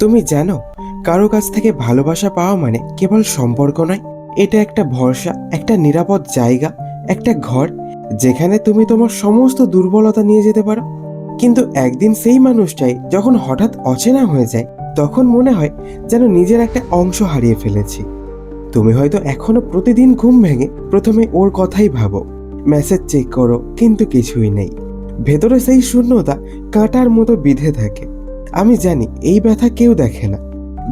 তুমি জানো, কারও কাছ থেকে ভালোবাসা পাওয়া মানে কেবল সম্পর্ক নয়। এটা একটা ভরসা, একটা নিরাপদ জায়গা, একটা ঘর, যেখানে তুমি তোমার সমস্ত দুর্বলতা নিয়ে যেতে পারো। কিন্তু একদিন সেই মানুষটাই যখন হঠাৎ অচেনা হয়ে যায়, তখন মনে হয় যেন নিজের একটা অংশ হারিয়ে ফেলেছি। তুমি হয়তো এখনও প্রতিদিন ঘুম ভেঙে প্রথমে ওর কথাই ভাবো, মেসেজ চেক করো, কিন্তু কিছুই নেই। ভেতরে সেই শূন্যতা কাঁটার মতো বিধে থাকে। আমি জানি এই ব্যথা কেউ দেখে না।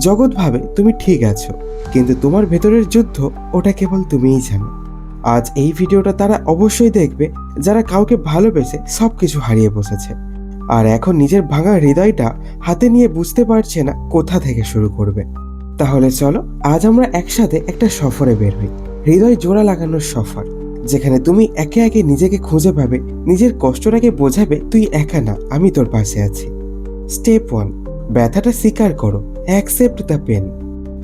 জগৎ ভাবে তুমি ঠিক আছো, কিন্তু তোমার ভেতরের যুদ্ধ ওটা কেবল তুমিই জানো। আজ এই ভিডিওটা তারা অবশ্যই দেখবে, যারা কাউকে ভালোবেসে সব কিছু হারিয়ে বসেছে। আর এখন নিজের ভাঙা হৃদয়টা হাতে নিয়ে বুঝতে পারছে না কোথা থেকে শুরু করবে। তাহলে চলো, আজ আমরা একসাথে একটা সফরে বের হই। হৃদয় জোড়া লাগানোর সফর, যেখানে তুমি একে একে নিজেকে খুঁজে পাবে, নিজের কষ্টটাকে বোঝাবে, তুই একা না, আমি তোর পাশে আছি। স্টেপ ওয়ান ব্যথাটা স্বীকার করো অ্যাকসেপ্ট দ্য পেন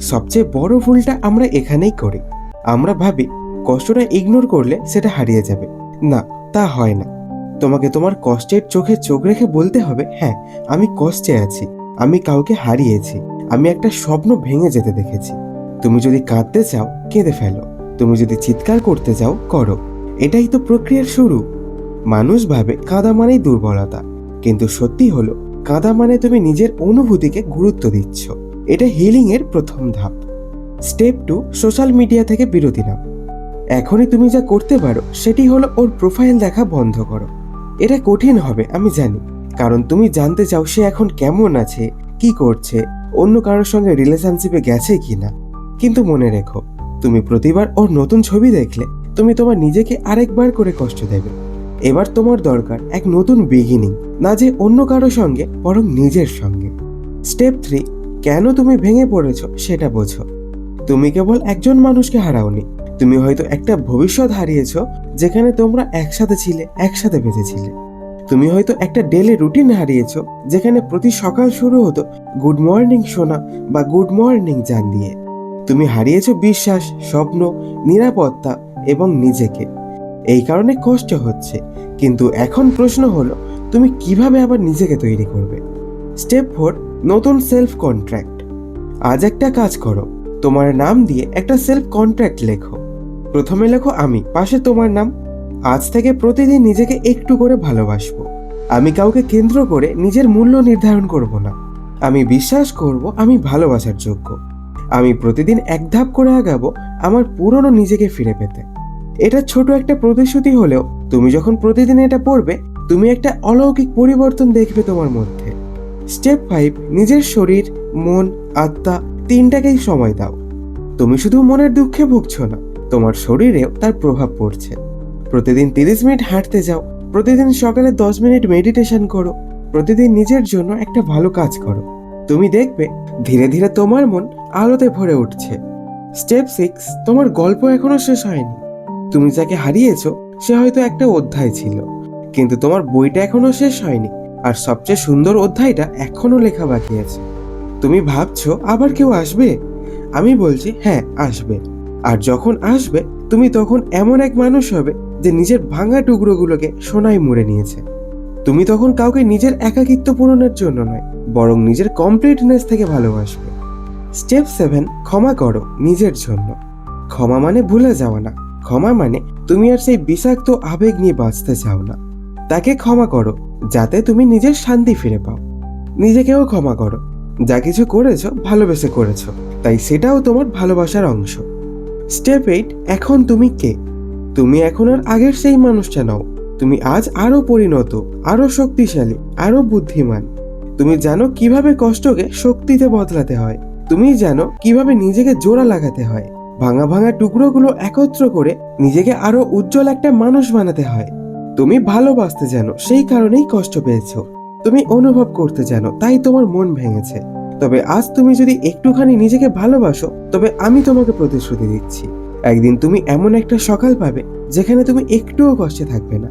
সবচেয়ে বড় ভুলটা আমরা এখানেই করি। আমরা ভাবি, কষ্টটা ইগনোর করলে সেটা হারিয়ে যাবে। না, তা হয় না। তোমাকে তোমার কষ্টের চোখে চোখ রেখে বলতে হবে হ্যাঁ আমি কষ্টে আছি, আমি কাউকে হারিয়েছি, আমি একটা স্বপ্ন ভেঙে যেতে দেখেছি। তুমি যদি কাঁদতে চাও, কেঁদে ফেলো। তুমি যদি চিৎকার করতে চাও, করো। এটাই তো প্রক্রিয়ার শুরু। মানুষ ভাবে কাদা মানেই দুর্বলতা, কিন্তু সত্যি হলো কাদা মানে তুমি নিজের অনুভূতিকে গুরুত্ব দিচ্ছ। এটা হিলিং এর প্রথম ধাপ। স্টেপ টু, সোশ্যাল মিডিয়া থেকে বিরতি নাও। এখনই তুমি যা করতে পারো, সেটি হলো ওর প্রোফাইল দেখা বন্ধ করো। এটা কঠিন হবে, আমি জানি। কারণ তুমি জানতে চাও সে এখন কেমন আছে, কি করছে, অন্য কারোর সঙ্গে রিলেশনশিপে গেছে কি না কিন্তু মনে রেখো, তুমি প্রতিবার ওর নতুন ছবি দেখলে, তুমি তোমার নিজেকে আরেকবার করে কষ্ট দেবে। এবার তোমার দরকার এক নতুন বিগিনিং না যে অন্য কারও সঙ্গে, বরং নিজের সঙ্গে। স্টেপ থ্রি কেন তুমি ভেঙে পড়েছো সেটা বোঝো। তুমি কেবল একজন মানুষকে হারাওনি। তুমি হয়তো একটা ভবিষ্যৎ হারিয়েছ, যেখানে তোমরা একসাথে ছিলে, একসাথে বেঁচেছিলে। তুমি হয়তো একটা ডেলি রুটিন হারিয়েছ, যেখানে প্রতি সকাল শুরু হতো গুড মর্নিং সোনা বা গুড মর্নিং জান দিয়ে। তুমি হারিয়েছ বিশ্বাস, স্বপ্ন, নিরাপত্তা এবং নিজেকে। এই কারণে কষ্ট হচ্ছে। কিন্তু এখন প্রশ্ন হলো, তুমি কীভাবে আবার নিজেকে তৈরি করবে? স্টেপ ফোর, নতুন সেলফ কন্ট্রাক্ট আজ একটা কাজ করো, তোমার নাম দিয়ে একটা সেলফ কন্ট্রাক্ট লেখো। প্রথমে লেখো, আমি পাশে তোমার নাম। আজ থেকে প্রতিদিন নিজেকে একটু করে ভালোবাসবো। আমি কাউকে কেন্দ্র করে নিজের মূল্য নির্ধারণ করব না। আমি বিশ্বাস করব, আমি ভালোবাসার যোগ্য। আমি প্রতিদিন এক ধাপ করে আগাবো আমার পুরনো নিজেকে ফিরে পেতে। এটা ছোট একটা প্রতিশ্রুতি হলেও তুমি যখন প্রতিদিন এটা পড়বে, তুমি একটা অলৌকিক পরিবর্তন দেখবে তোমার মধ্যে। স্টেপ ফাইভ, নিজের শরীর, মন, আত্মা তিনটাকেই সময় দাও। তুমি শুধু মনের দুঃখে ভুগছ না, তোমার শরীরেও তার প্রভাব পড়ছে। প্রতিদিন তিরিশ মিনিট হাঁটতে যাও, প্রতিদিন সকালে দশ মিনিট মেডিটেশন করো, প্রতিদিন নিজের জন্য একটা ভালো কাজ করো। তুমি দেখবে, ধীরে ধীরে তোমার মন আলোতে ভরে উঠছে। স্টেপ সিক্স, তোমার গল্প এখনও শেষ হয়নি। তুমি যাকে হারিয়েছো, সে হয়তো একটা অধ্যায় ছিল। কিন্তু তোমার বইটা এখনও শেষ হয়নি, আর সবচেয়ে সুন্দর অধ্যায়টা এখনও লেখা বাকি আছে। তুমি ভাবছ, আবার কেউ আসবে? আমি বলছি হ্যাঁ আসবে। আর যখন আসবে, তুমি তখন এমন এক মানুষ হবে যে নিজের ভাঙা টুকরোগুলোকে সোনায় মুড়ে নিয়েছে। তুমি তখন কাউকে নিজের একাকিত্ব পূরণের জন্য নয়, বরং নিজের কমপ্লিটনেস থেকে ভালোবাসবে। স্টেপ সেভেন ক্ষমা করো নিজের জন্য। ক্ষমা মানে ভুলে যাওয়া না ক্ষমা মানে তুমি আর সেই বিষাক্ত আবেগ নিয়ে বাঁচতে চাও না। তাকে ক্ষমা করো, যাতে তুমি নিজের শান্তি ফিরে পাও। নিজেকেও ক্ষমা করো। যা কিছু করেছ, ভালোবেসে করেছ। তাই সেটাও তোমার ভালোবাসার অংশ। স্টেপ এইট, এখন তুমি কে? তুমি এখন আর আগের সেই মানুষটা নাও। তুমি আজ আরও পরিণত, আরও শক্তিশালী, আরও বুদ্ধিমান। তুমি জানো কীভাবে কষ্টকে শক্তিতে বদলাতে হয়। তুমি জানো কীভাবে নিজেকে জোড়া লাগাতে হয়। ভাঙা ভাঙা টুকরোগুলো একত্র করে নিজেকে আরও উজ্জ্বল একটা মানুষ বানাতে হয়। তুমি ভালোবাসতে জানো, সেই কারণেই কষ্ট পেয়েছ। তুমি অনুভব করতে জানো, তাই তোমার মন ভেঙেছে। তবে আজ তুমি যদি একটুখানি নিজেকে ভালোবাসো, তবে আমি তোমাকে প্রতিশ্রুতি দিচ্ছি। একদিন তুমি এমন একটা সকাল পাবে, যেখানে তুমি একটুও কষ্টে থাকবে না।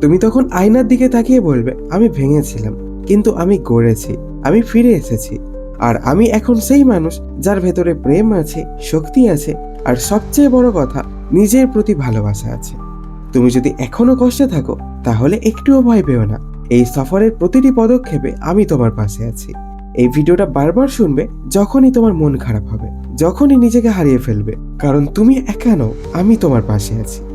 তুমি তখন আয়নার দিকে তাকিয়ে বলবে, আমি ভেঙেছিলাম, কিন্তু আমি গড়েছি, আমি ফিরে এসেছি। আর আমি এখন সেই মানুষ, যার ভেতরে প্রেম আছে, শক্তি আছে আর সবচেয়ে বড় কথা, নিজের প্রতি ভালোবাসা আছে। তুমি যদি এখনও কষ্টে থাকো, তাহলে একটুও ভয় পেও না। এই সফরের প্রতিটি পদক্ষেপে আমি তোমার পাশে আছি। এই ভিডিওটা বারবার শুনবে যখনই তোমার মন খারাপ হবে, যখনই নিজেকে হারিয়ে ফেলবে। কারণ তুমি একা নও, আমি তোমার পাশে আছি।